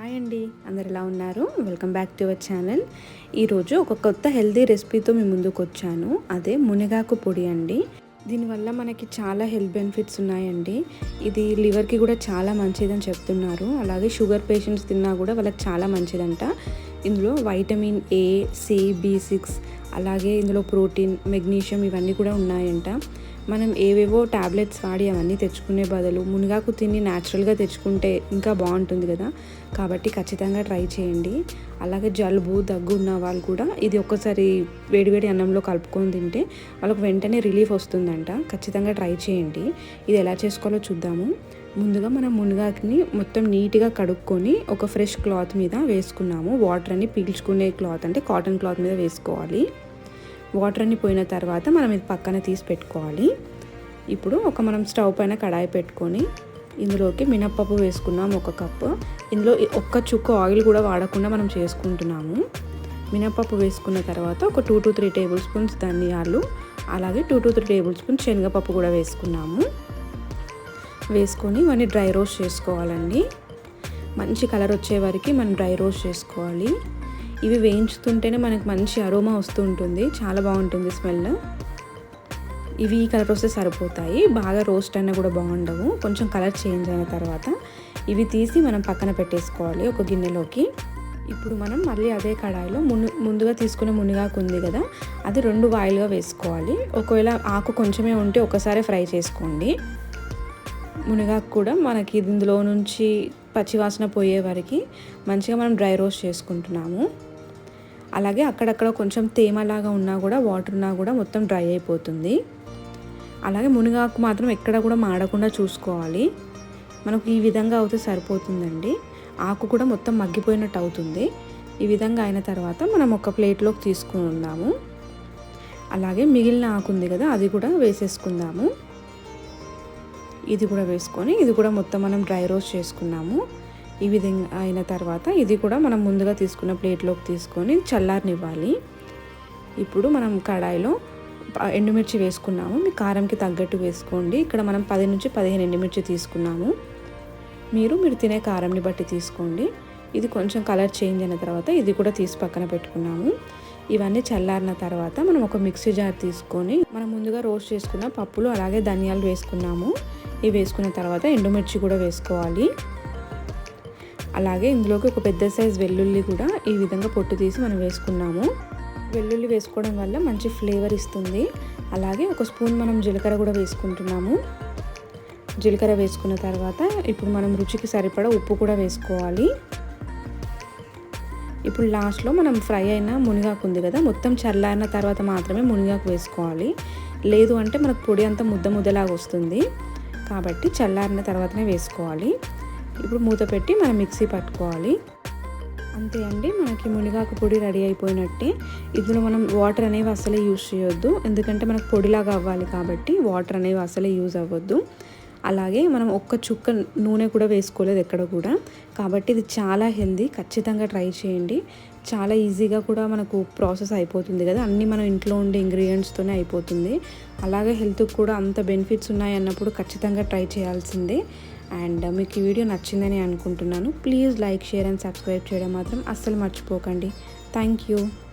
Hi అండి. అందరు ఎలా ఉన్నారు? Welcome back to our channel. ఈరోజు ఒక కొత్త హెల్తీ రెసిపీతో మీ ముందుకు వచ్చాను. అదే మునగాకు పొడి అండి. దీనివల్ల మనకి చాలా హెల్త్ బెనిఫిట్స్ ఉన్నాయండి. ఇది లివర్కి కూడా చాలా మంచిదని చెప్తున్నారు. అలాగే షుగర్ పేషెంట్స్ తిన్నా కూడా వాళ్ళకి చాలా మంచిదంట. ఇందులో vitamin A C B six అలాగే ఇందులో ప్రోటీన్ మెగ్నీషియం ఇవన్నీ కూడా ఉన్నాయంట. మనం ఏవేవో ట్యాబ్లెట్స్ వాడి అవన్నీ తెచ్చుకునే బదులు మునగాకు తిని న్యాచురల్గా తెచ్చుకుంటే ఇంకా బాగుంటుంది కదా. కాబట్టి ఖచ్చితంగా ట్రై చేయండి. అలాగే జలుబు దగ్గు ఉన్న వాళ్ళు కూడా ఇది ఒక్కసారి వేడివేడి అన్నంలో కలుపుకొని తింటే వాళ్ళకు వెంటనే రిలీఫ్ వస్తుందంట. ఖచ్చితంగా ట్రై చేయండి. ఇది ఎలా చేసుకోవాలో చూద్దాము. ముందుగా మనం మునగాకుని మొత్తం నీట్గా కడుక్కొని ఒక ఫ్రెష్ క్లాత్ మీద వేసుకున్నాము. వాటర్ అని పీల్చుకునే క్లాత్ అంటే కాటన్ క్లాత్ మీద వేసుకోవాలి. వాటర్ అన్ని పోయిన తర్వాత మనం ఇది పక్కన తీసి పెట్టుకోవాలి. ఇప్పుడు ఒక మనం స్టవ్ పైన కడాయి పెట్టుకొని ఇందులోకి మినప్పప్పు వేసుకున్నాము ఒక కప్పు. ఇందులో ఒక్క చుక్క ఆయిల్ కూడా వాడకుండా మనం చేసుకుంటున్నాము. మినప్పప్పు వేసుకున్న తర్వాత ఒక two to three table spoons ధనియాలు అలాగే two to three table spoons శనగపప్పు కూడా వేసుకున్నాము. వేసుకొని ఇవన్నీ డ్రై రోస్ట్ చేసుకోవాలండి. మంచి కలర్ వచ్చే వరకు మనం డ్రై రోస్ట్ చేసుకోవాలి. ఇవి వేయించుతుంటేనే మనకు మంచి అరోమా వస్తూ ఉంటుంది. చాలా బాగుంటుంది స్మెల్. ఇవి ఈ కలర్ వస్తే సరిపోతాయి. బాగా రోస్ట్ అయినా కూడా బాగుండవు. కొంచెం కలర్ చేంజ్ అయిన తర్వాత ఇవి తీసి మనం పక్కన పెట్టేసుకోవాలి ఒక గిన్నెలోకి. ఇప్పుడు మనం మళ్ళీ అదే కడాయిలో మును ముందుగా తీసుకునే మునిగాకు ఉంది కదా అది రెండు వాయిల్గా వేసుకోవాలి. ఒకవేళ ఆకు కొంచెమే ఉంటే ఒకసారి ఫ్రై చేసుకోండి. మునగాకు కూడా మనకి ఇందులో నుంచి పచ్చివాసన పోయే వరకు మంచిగా మనం డ్రై రోస్ట్ చేసుకుంటున్నాము. అలాగే అక్కడక్కడ కొంచెం తేమలాగా ఉన్నా కూడా వాటర్ ఉన్నా కూడా మొత్తం డ్రై అయిపోతుంది. అలాగే మునగాకు మాత్రం ఎక్కడ కూడా మాడకుండా చూసుకోవాలి. మనకు ఈ విధంగా అవుతే సరిపోతుందండి. ఆకు కూడా మొత్తం మగ్గిపోయినట్టు అవుతుంది. ఈ విధంగా అయిన తర్వాత మనం ఒక ప్లేట్లోకి తీసుకుని ఉన్నాము. అలాగే మిగిలిన ఆకు ఉంది కదా అది కూడా వేసేసుకుందాము. ఇది కూడా వేసుకొని ఇది కూడా మొత్తం మనం డ్రై రోస్ట్ చేసుకున్నాము. ఈ విధంగా అయిన తర్వాత ఇది కూడా మనం ముందుగా తీసుకున్న ప్లేట్లోకి తీసుకొని చల్లారనివ్వాలి. ఇప్పుడు మనం కడాయిలో ఎండుమిర్చి వేసుకున్నాము. మీ కారంకి తగ్గట్టు వేసుకోండి. ఇక్కడ మనం పది నుంచి పదిహేను ఎండుమిర్చి తీసుకున్నాము. మీరు మీరు తినే కారంని బట్టి తీసుకోండి. ఇది కొంచెం కలర్ చేంజ్ అయిన తర్వాత ఇది కూడా తీసి పక్కన పెట్టుకున్నాము. ఇవన్నీ చల్లారిన తర్వాత మనం ఒక మిక్సీ జార్ తీసుకొని మనం ముందుగా రోస్ట్ చేసుకున్న పప్పులు అలాగే ధనియాలు వేసుకున్నాము. ఇవి వేసుకున్న తర్వాత ఎండుమిర్చి కూడా వేసుకోవాలి. అలాగే ఇందులోకి ఒక పెద్ద సైజ్ వెల్లుల్లి కూడా ఈ విధంగా పొట్టు తీసి మనం వేసుకున్నాము. వెల్లుల్లి వేసుకోవడం వల్ల మంచి ఫ్లేవర్ ఇస్తుంది. అలాగే ఒక స్పూన్ మనం జీలకర్ర కూడా వేసుకుంటున్నాము. జీలకర్ర వేసుకున్న తర్వాత ఇప్పుడు మనం రుచికి సరిపడా ఉప్పు కూడా వేసుకోవాలి. ఇప్పుడు లాస్ట్లో మనం ఫ్రై అయిన మునిగాకు ఉంది కదా మొత్తం చల్లారిన తర్వాత మాత్రమే మునిగాకు వేసుకోవాలి. లేదు అంటే మనకు పొడి అంతా ముద్ద ముద్దలాగా వస్తుంది. కాబట్టి చల్లారిన తర్వాతనే వేసుకోవాలి. ఇప్పుడు మూత పెట్టి మనం మిక్సీ పట్టుకోవాలి. అంతే అండి మనకి మునిగాకు పొడి రెడీ అయిపోయినట్టే. ఇందులో మనం వాటర్ అనేవి అసలే యూజ్ చేయొద్దు. ఎందుకంటే మనకు పొడిలాగా అవ్వాలి కాబట్టి వాటర్ అనేవి అసలే యూజ్ అవ్వద్దు. అలాగే మనం ఒక్క చుక్క నూనె కూడా వేసుకోలేదు ఎక్కడ కూడా. కాబట్టి ఇది చాలా హెల్దీ. ఖచ్చితంగా ట్రై చేయండి. చాలా ఈజీగా కూడా మనకు ప్రాసెస్ అయిపోతుంది కదా. అన్నీ మనం ఇంట్లో ఉండే ఇంగ్రీడియంట్స్తోనే అయిపోతుంది. అలాగే హెల్త్కి కూడా అంత బెనిఫిట్స్ ఉన్నాయి అన్నప్పుడు ఖచ్చితంగా ట్రై చేయాల్సిందే. అండ్ మీకు ఈ వీడియో నచ్చిందని అనుకుంటున్నాను. Please like share and subscribe చేయడం మాత్రం అస్సలు మర్చిపోకండి. Thank you.